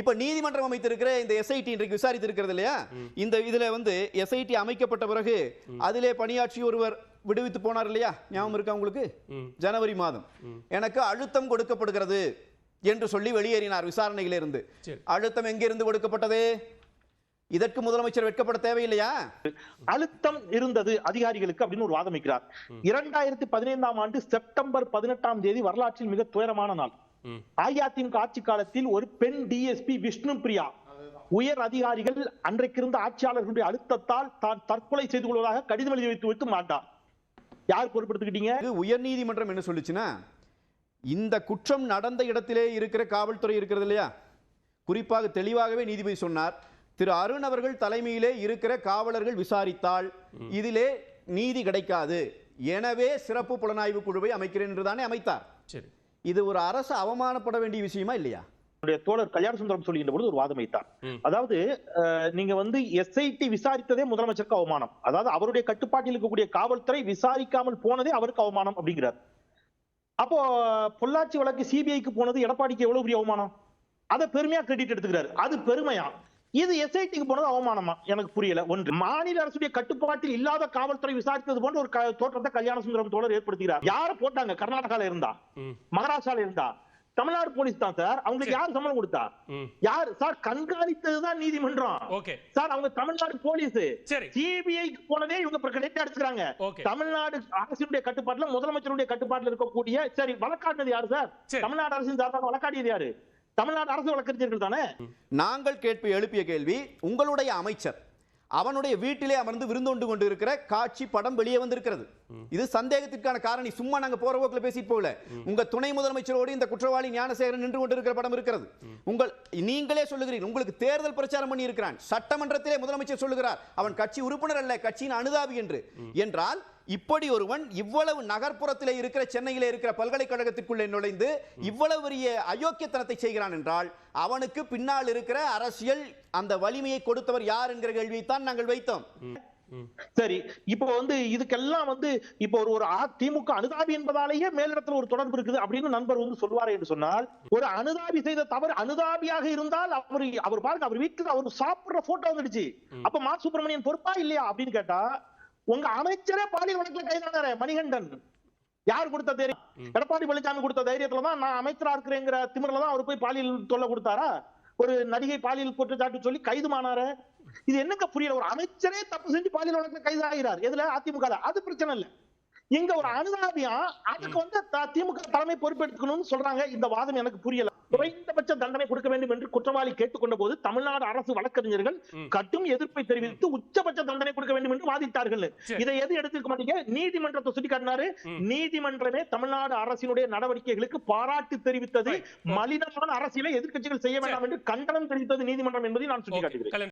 இப்ப நீதிமன்றம் அமைத்திருக்கிற இந்த எஸ்ஐடி இன்றைக்கு விசாரித்து இருக்கிறது இல்லையா இந்த இதுல வந்து எஸ்ஐடி அமைக்கப்பட்ட பிறகு அதிலே பணியாற்றி ஒருவர் விடுவித்து போனார் இல்லையா? ஞாபகம் இருக்கா உங்களுக்கு? ஜனவரி மாதம். எனக்கு அழுத்தம் கொடுக்கப்படுகிறது என்று சொல்லி வெளியேறினார் விசாரணையிலிருந்து சரி. அழுத்தம் எங்கிருந்து கொடுக்கப்பட்டது? இதற்கு முதலமைச்சர் வெட்கப்பட தேவையில்லையா? அழுத்தம் இருந்தது அதிகாரிகளுக்கு அப்படின்னு ஒரு வாதம் வைக்கிறார். இரண்டாயிரத்தி பதினைந்தாம் ஆண்டு செப்டம்பர் பதினெட்டாம் தேதி வரலாற்றில் மிக துயரமான நாள். அஇஅதிமுக ஆட்சி காலத்தில் ஒரு பெண் டிஎஸ்பி விஷ்ணு பிரியா. உயர் அதிகாரிகள் அன்றைக்கு இருந்த ஆட்சியாளர்களுடைய அழுத்தத்தால் தான் தற்கொலை செய்து கொள்வதாக கடிதம் எழுதி வைத்து வைத்து மாட்டார். யார் பொறுப்பெடுத்துக்கிட்டீங்க இது உயர்நீதிமன்றம் என்ன சொல்லுச்சுன்னா இந்த குற்றம் நடந்த இடத்திலே இருக்கிற காவல்துறை இருக்கிறது இல்லையா? குறிப்பாக தெளிவாகவே நீதிபதி சொன்னார் திரு அருண் அவர்கள் தலைமையிலே இருக்கிற காவலர்கள் விசாரித்தால் இதிலே நீதி கிடைக்காது. எனவே சிறப்பு புலனாய்வு குழுவை அமைக்கிறேன் என்று தானே அமைத்தார். சரி. இது ஒரு அரசு அவமானப்பட வேண்டிய விஷயமா இல்லையா? என்னுடைய தோழர் கல்யாண சுந்தரம் சொல்லுகின்ற பொழுது ஒரு வாதம் வைத்தார். அதாவது நீங்க வந்து எஸ்ஐடி விசாரித்ததே முதலமைச்சருக்கு அவமானம். அதாவது அவருடைய கட்டுப்பாட்டில் இருக்கக்கூடிய காவல்துறை விசாரிக்காமல் போனதே அவருக்கு அவமானம் அப்படிங்கிறார். அப்போ பொள்ளாச்சி வழக்கு சிபிஐக்கு போனது எடப்பாடிக்கு எவ்வளவு பெரிய அவமானம்? அதை பெருமையா கிரெடிட் எடுத்துக்கிறாரு. அது பெருமையா? இது எஸ்ஐடிக்கு போனது அவமானமா? எனக்கு புரியல. ஒன்று மாநில அரசுடைய கட்டுப்பாட்டில் இல்லாத காவல்துறை விசாரித்தது போன்ற ஒரு தோற்றத்தை கல்யாண சுந்தரம் தோழர் ஏற்படுத்துகிறார் யார போட்டாங்க? கர்நாடகால இருந்தா. மகாராஷ்டிரால இருந்தா? தமிழ்நாடு போலீஸ் தான் சார். அவங்களுக்கு யார் சம்பளம் கொடுத்தா. யார்? சார் கண்காணித்ததுதான் நீதிமன்றம். சார் அவங்க தமிழ்நாடு போலீஸ். சிபிஐக்கு போனதே இவங்க கிரெடிட் அடிச்சுக்கிறாங்க. தமிழ்நாடு அரசினுடைய கட்டுப்பாட்டுல முதலமைச்சருடைய கட்டுப்பாட்டுல இருக்கக்கூடிய சரி வழக்காடினது யாரு சார்? சரி. தமிழ்நாடு அரசின் சார்பாக வழக்காடியது யாரு? தமிழ்நாடு அரசு வழக்கறிஞர்கள் தானே? நாங்கள் கேட்பு எழுப்பிய கேள்வி உங்களுடைய அமைச்சர் அவனுடைய வீட்டிலே அமர்ந்து விருந்தோண்டு கொண்டு இருக்கிற காட்சி படம் வெளியே வந்திருக்கிறது. இது சந்தேகத்திற்கான காரணி. சும்மா நாங்க போற போக்குல பேசிட்டு போகல. உங்க துணை முதலமைச்சரோடு இந்த குற்றவாளி ஞானசேகரன் நின்று கொண்டிருக்கிற படம் இருக்கிறது. உங்கள் நீங்களே சொல்லுகிறீர்கள். உங்களுக்கு தேர்தல் பிரச்சாரம் பண்ணி இருக்கிறான் சட்டமன்றத்திலே முதலமைச்சர் சொல்லுகிறார். அவன் கட்சி உறுப்பினர் அல்ல கட்சியின் அனுதாபி என்று. என்றால் இப்படி ஒருவன் இவ்வளவு நகர்ப்புறத்திலே இருக்கிற சென்னையிலே இருக்கிற பல்கலைக்கழகத்திற்குள்ளே நுழைந்து இவ்வளவு பெரிய அயோக்கியத்தனத்தை செய்கிறான் என்றால் அவனுக்கு பின்னால் இருக்கிற அரசியல் அந்த வலிமையை கொடுத்தவர் யார் என்கிற கேள்வியைத்தான் நாங்கள் வைத்தோம். சரி இப்போ வந்து இதுக்கெல்லாம் வந்து இப்போ ஒரு ஒரு அ- திமுக அனுதாபி என்பதாலேயே மேலிடத்துல ஒரு தொடர்பு இருக்குது அப்படின்னு நண்பர் வந்து சொல்வாரே என்று சொன்னால் ஒரு அனுதாபி செய்த தவறு அனுதாபியாக இருந்தால் அவர் அவர் பாருங்க அவர் வீட்டுக்கு அவர் சாப்பிடுற போட்டோ வந்துடுச்சு. அப்ப மா சுப்பிரமணியன் பொறுப்பா இல்லையா அப்படின்னு கேட்டா உங்க அமைச்சரே பாலியல் வழக்குல கைதானாரே மணிகண்டன். யார் கொடுத்த தைரியம்? எடப்பாடி பழனிசாமி கொடுத்த தைரியத்துல தான் நான் அமைச்சரா இருக்கிறேங்கிற திமிரில தான் அவர் போய் பாலியல் தொல்லை கொடுத்தாரா? ஒரு நடிகை பாலியல் குற்றச்சாட்டு சொல்லி கைதுமானாரு இது என்னங்க புரியல? ஒரு அமைச்சரே தப்பு செஞ்சு பாலியல் வழக்குல கைதாகிறார் எதுல? அதிமுக. அது பிரச்சனை இல்ல. இங்க ஒரு அனுதாபியா அதுக்கு வந்து திமுக தலைமை பொறுப்பெடுக்கணும்னு சொல்றாங்க. இந்த வாதம் எனக்கு புரியல. குறைந்தபட்ச தண்டனை கொடுக்க வேண்டும் என்று குற்றவாளி கேட்டுக்கொண்ட போது தமிழ்நாடு அரசு வழக்கறிஞர்கள் கடும் எதிர்ப்பை தெரிவித்து உச்சபட்ச தண்டனை கொடுக்க வேண்டும் என்று வாதிட்டார்கள். இதை எது எடுத்துக்க மாட்டீங்க? நீதிமன்றத்தை சுட்டி காட்டினாரு நீதிமன்றமே தமிழ்நாடு அரசினுடைய நடவடிக்கைகளுக்கு பாராட்டு தெரிவித்தது மலினமான அரசியலை எதிர்க்கட்சிகள் செய்ய வேண்டாம் என்று கண்டனம் தெரிவித்தது நீதிமன்றம் என்பதை நான் சுட்டி ஓகே காட்டுகிறேன் கல்யாண